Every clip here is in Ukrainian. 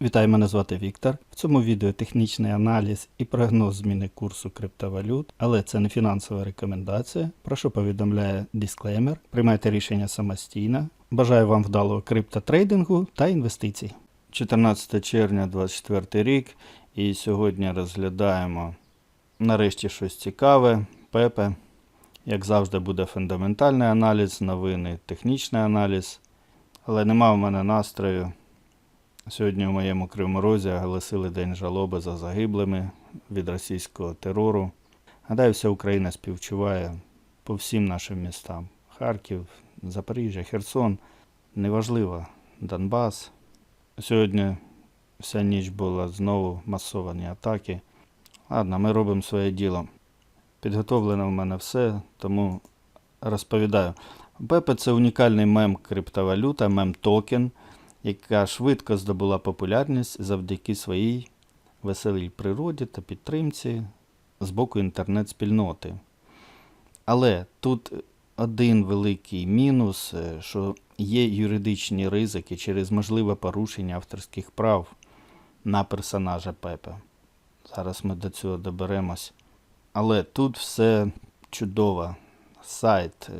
Вітаю, мене звати Віктор. В цьому відео технічний аналіз і прогноз зміни курсу криптовалют, але це не фінансова рекомендація. Прошу повідомляє дисклеймер. Приймайте рішення самостійно. Бажаю вам вдалого криптотрейдингу та інвестицій. 14 червня 2024 рік, і сьогодні розглядаємо нарешті щось цікаве. Пепе. Як завжди, буде фундаментальний аналіз, новини, технічний аналіз. Але нема в мене настрою. Сьогодні у моєму Кривому Розі оголосили День жалоби за загиблими від російського терору. Гадаю, вся Україна співчуває по всім нашим містам. Харків, Запоріжжя, Херсон. Неважливо, Донбас. Сьогодні вся ніч була знову масовані атаки. Ладно, ми робимо своє діло. Підготовлено в мене все, тому розповідаю. Бепе це унікальний мем криптовалюта, мем-токен, яка швидко здобула популярність завдяки своїй веселій природі та підтримці з боку інтернет-спільноти. Але тут один великий мінус, е, що є юридичні ризики через можливе порушення авторських прав на персонажа Пепе. Зараз ми до цього доберемось. Але тут все чудово. Сайт, е,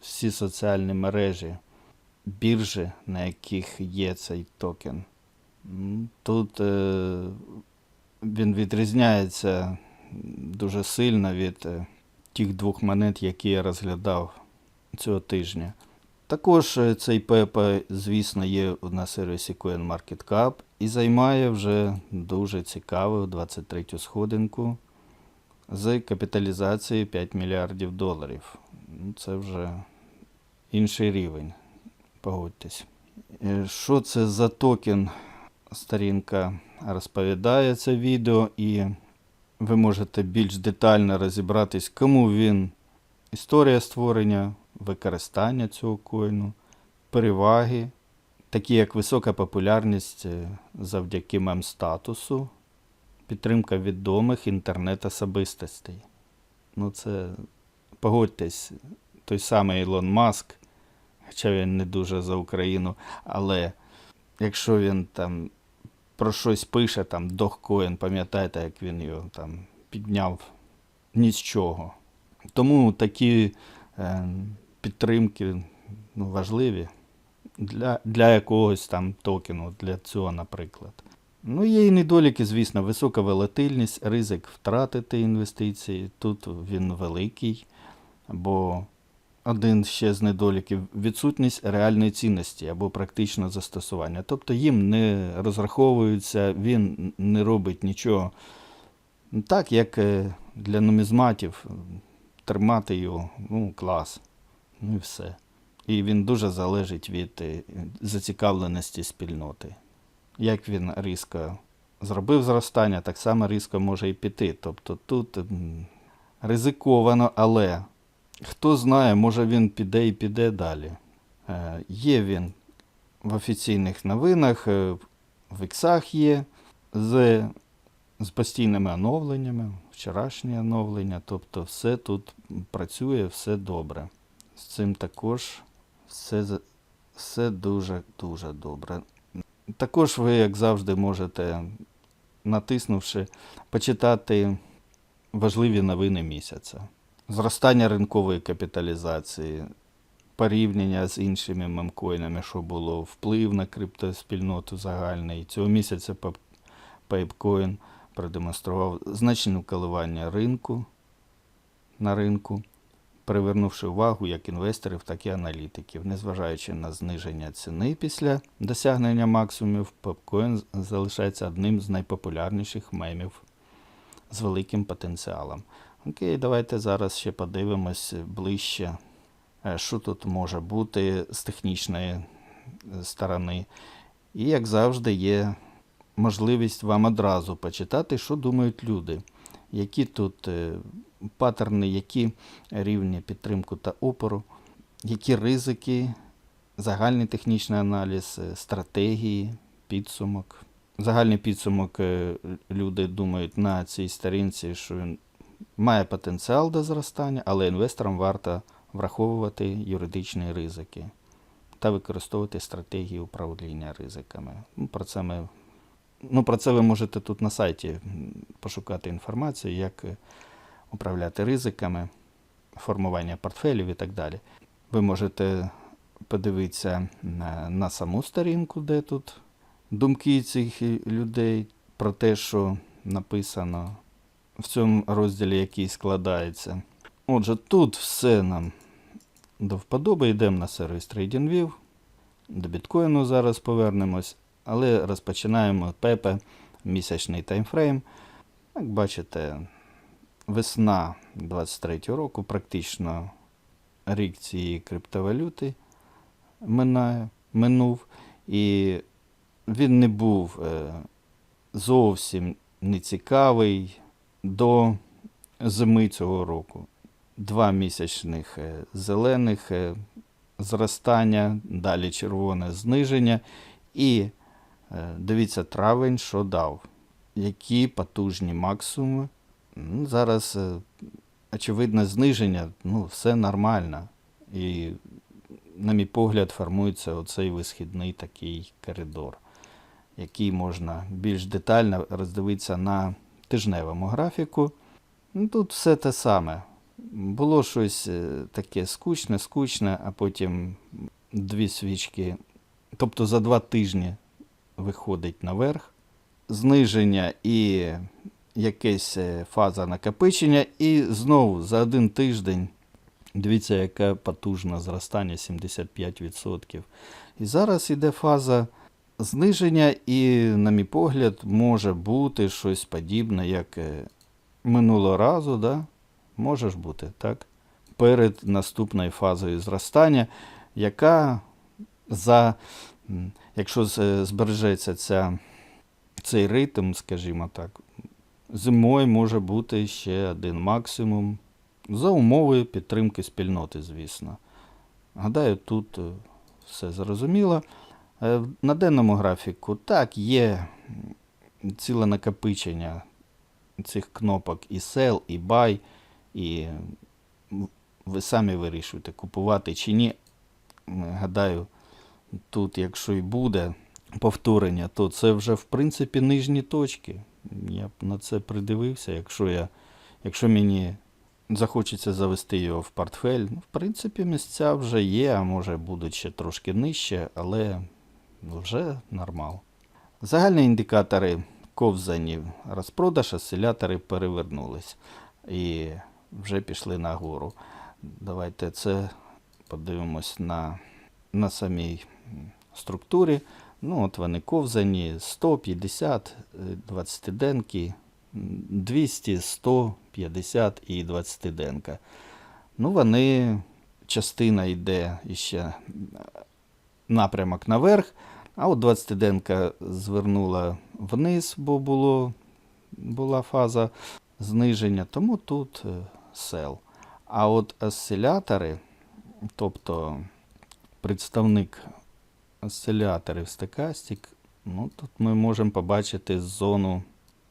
всі соціальні мережі, біржі, на яких є цей токен. Тут е, він відрізняється дуже сильно від е, тих двох монет, які я розглядав цього тижня. Також е, цей Пепе, звісно, є на сервісі CoinMarketCap і займає вже дуже цікаву 23 сходинку з капіталізацією 5 мільярдів доларів. Це вже інший рівень, погодьтесь. Е, Що це за токен? Сторінка розповідає це відео, і ви можете більш детально розібратись, кому він історія створення, використання цього коїну, переваги, такі як висока популярність е, завдяки мем-статусу, підтримка відомих інтернет-особистостей. Ну, це, погодьтесь, той самий Ілон Маск, хоча він не дуже за Україну, але якщо він там про щось пише, там Догкоін, пам'ятаєте, як він його там підняв ні з чого. Тому такі е, підтримки ну, важливі для, для якогось там токену, для цього, наприклад. Ну, є і недоліки, звісно, висока волатильність, ризик втратити інвестиції. Тут він великий, бо один ще з недоліків відсутність реальної цінності або практичного застосування. Тобто їм не розраховуються, він не робить нічого. Так, як е, для нумізматів, тримати його, ну, клас. Ну і все. І він дуже залежить від е, зацікавленості спільноти. Як він різко зробив зростання, так само різко може і піти. Тобто тут ризиковано, але хто знає, може він піде і піде далі. Е, Є він в офіційних новинах, е, в іксах є, з, з постійними оновленнями, вчорашні оновлення. Тобто все тут працює, все добре. З цим також все, все дуже-дуже добре. Також ви, як завжди, можете, натиснувши, почитати важливі новини місяця. Зростання ринкової капіталізації, порівняння з іншими мемкоїнами, що було, вплив на криптоспільноту загальний. Цього місяця Pep- Pepcoin продемонстрував значне коливання ринку на ринку, привернувши увагу як інвесторів, так і аналітиків. Незважаючи на зниження ціни після досягнення максимумів, Pepcoin залишається одним з найпопулярніших мемів з великим потенціалом. Окей, давайте зараз ще подивимось ближче, е, що тут може бути з технічної е, сторони. І, як завжди, є можливість вам одразу почитати, що думають люди, які тут е, паттерни, які рівні підтримку та опору, які ризики, загальний технічний аналіз, стратегії, підсумок. Загальний підсумок люди думають на цій сторінці, що він має потенціал до зростання, але інвесторам варто враховувати юридичні ризики та використовувати стратегії управління ризиками. Ну, Про це ми Ну, про це ви можете тут на сайті пошукати інформацію, як е, управляти ризиками, формування портфелів і так далі. Ви можете подивитися на, на саму сторінку, де тут думки цих е, людей про те, що написано в цьому розділі, який складається. Отже, тут все нам до вподоби. Йдемо на сервіс TradingView. До біткоїну зараз повернемось, але розпочинаємо ПЕПе, місячний таймфрейм. Як бачите, весна 23 року, практично рік цієї криптовалюти минає, минув, і він не був е, зовсім нецікавий до зими цього року. Два місячних е, зелених е, зростання, далі червоне зниження. І е, дивіться, травень що дав. Які потужні максимуми. Зараз, очевидно, зниження, ну, все нормально. І, на мій погляд, формується оцей висхідний такий коридор, який можна більш детально роздивитися на тижневому графіку. Ну, тут все те саме. Було щось е, таке скучне, скучне, а потім дві свічки. Тобто за два тижні виходить наверх. Зниження і якась е, фаза накопичення, і знову за один тиждень. Дивіться, яке потужне зростання 75%. І зараз іде фаза зниження, і, на мій погляд, може бути щось подібне, як е, минулого разу, да? може ж бути, так? Перед наступною фазою зростання, яка за, якщо збережеться ця, цей ритм, скажімо так, зимою може бути ще один максимум. За умови підтримки спільноти, звісно. Гадаю, тут е, все зрозуміло. Е, На денному графіку так, є ціле накопичення цих кнопок і sell, і buy, і ви самі вирішуєте, купувати чи ні. Гадаю, тут, якщо і буде повторення, то це вже в принципі нижні точки. Я б на це придивився, якщо я, якщо мені захочеться завести його в портфель. Ну, в принципі, місця вже є, а може будуть ще трошки нижче, але вже нормал. Загальні індикатори ковзані розпродаж, осцилятори перевернулись і вже пішли нагору. Давайте це подивимось на, на самій структурі. Ну, от вони ковзані 150, 20 денки, 200, 100, 50 і 20 денка. Ну, вони, частина йде іще е, напрямок наверх, а от 20 денка звернула вниз, бо було, була фаза зниження, тому тут е, сел. А от осцилятори, тобто представник осциляторів стекастик, ну, тут ми можемо побачити зону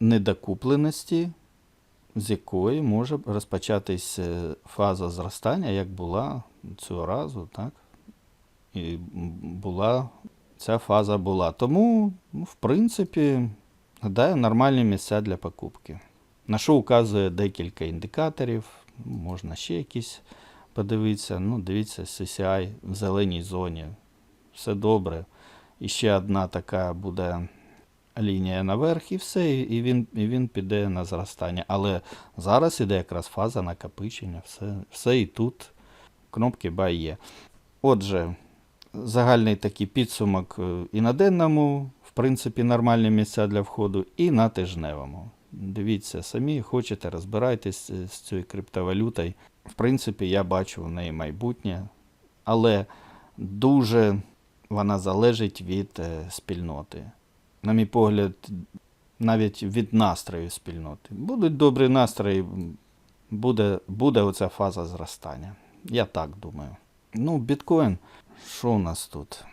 недокупленості, з якої може розпочатись е, фаза зростання, як була цього разу, так? І була, ця фаза була. Тому, ну, в принципі, гадаю, нормальні місця для покупки. На що указує декілька індикаторів, можна ще якісь подивитися. Ну, дивіться, CCI в зеленій зоні. Все добре. І ще одна така буде лінія наверх, і все, і він, і він піде на зростання. Але зараз іде якраз фаза накопичення, все, все і тут кнопки buy є. Отже, загальний такий підсумок е, і на денному, в принципі, нормальні місця для входу, і на тижневому. Дивіться самі, хочете, розбирайтесь з цією криптовалютою. В принципі, я бачу в неї майбутнє, але дуже вона залежить від е, спільноти. На мій погляд, навіть від настрою спільноти. Будуть добрі настрої, буде, буде оця фаза зростання. Я так думаю. Ну, біткоін, що у нас тут?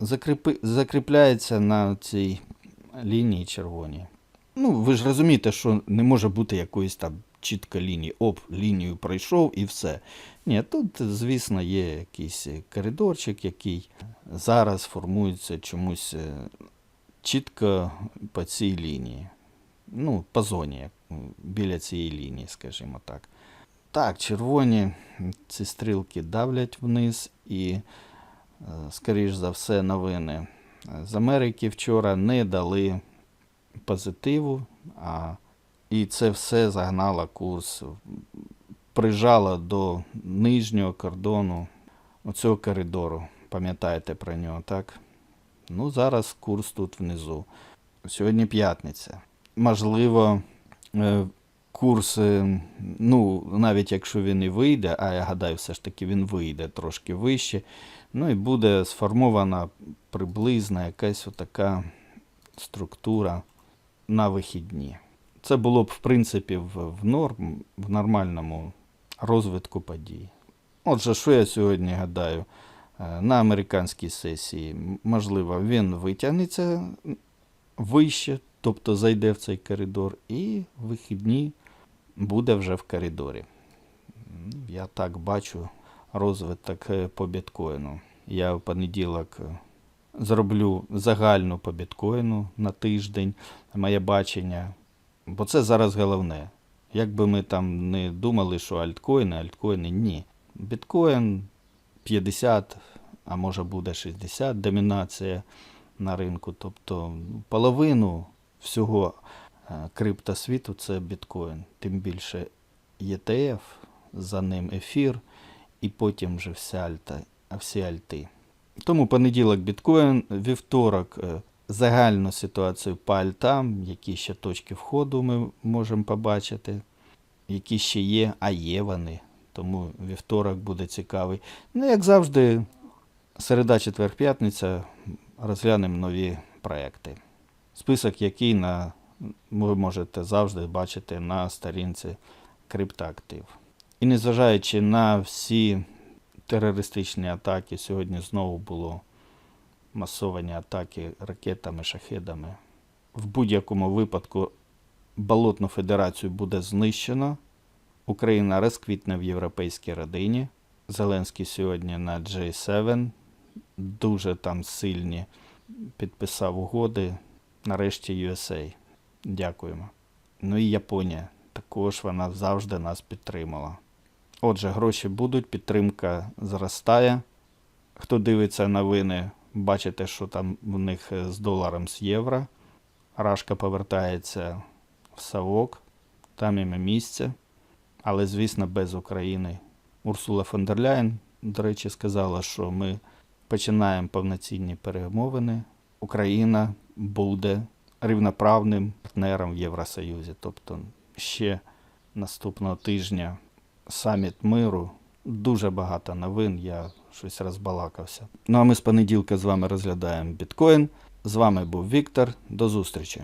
Закріпи, закріпляється на цій лінії червоній. Ну, ви ж розумієте, що не може бути якоїсь там чітко лінії. Оп, лінію пройшов і все. Ні, тут, звісно, є якийсь коридорчик, який зараз формується чомусь е, чітко по цій лінії. Ну, по зоні, біля цієї лінії, скажімо так. Так, червоні ці стрілки давлять вниз і, скоріш за все, новини з Америки вчора не дали позитиву, а, і це все загнало курс, прижало до нижнього кордону оцього коридору. Пам'ятаєте про нього, так? Ну, зараз курс тут внизу. Сьогодні п'ятниця. Можливо, е, курс, е, ну, навіть якщо він і вийде, а я гадаю, все ж таки він вийде трошки вище, ну і буде сформована приблизна якась отака структура на вихідні. Це було б, в принципі, в, норм, в нормальному розвитку подій. Отже, що я сьогодні гадаю? Е, На американській сесії, можливо, він витягнеться вище, тобто зайде в цей коридор, і в вихідні буде вже в коридорі. Я так бачу розвиток е, по біткоїну. Я в понеділок е, зроблю загальну по біткоїну на тиждень, моє бачення, бо це зараз головне. Як би ми там не думали, що альткоїни, альткоїни, ні. Біткоін 50, а може буде 60 домінація на ринку. Тобто ну, половину всього е, криптосвіту це біткоін. Тим більше ETF, за ним ефір, і потім вже вся альта, всі альти. Тому понеділок біткоін, вівторок е, загальну ситуацію по альтам, які ще точки входу ми можемо побачити, які ще є, а є вони. Тому вівторок буде цікавий. Ну, як завжди, середа, четвер, п'ятниця розглянемо нові проекти. Список, який на, ви можете завжди бачити на сторінці криптоактив. І незважаючи на всі терористичні атаки, сьогодні знову було масовані атаки ракетами, шахедами. В будь-якому випадку Болотну Федерацію буде знищено. Україна розквітне в європейській родині. Зеленський сьогодні на J7 дуже там сильні підписав угоди. Нарешті USA. Дякуємо. Ну і Японія. Також вона завжди нас підтримала. Отже, гроші будуть, підтримка зростає. Хто дивиться новини, бачите, що там в них з доларом з євро. Рашка повертається в Савок, там їм і місце. Але, звісно, без України. Урсула фон дер Ляєн, до речі, сказала, що ми починаємо повноцінні перемовини. Україна буде рівноправним партнером в Євросоюзі. Тобто ще наступного тижня саміт миру. Дуже багато новин, я щось розбалакався. Ну а ми з понеділка з вами розглядаємо біткоін. З вами був Віктор. До зустрічі!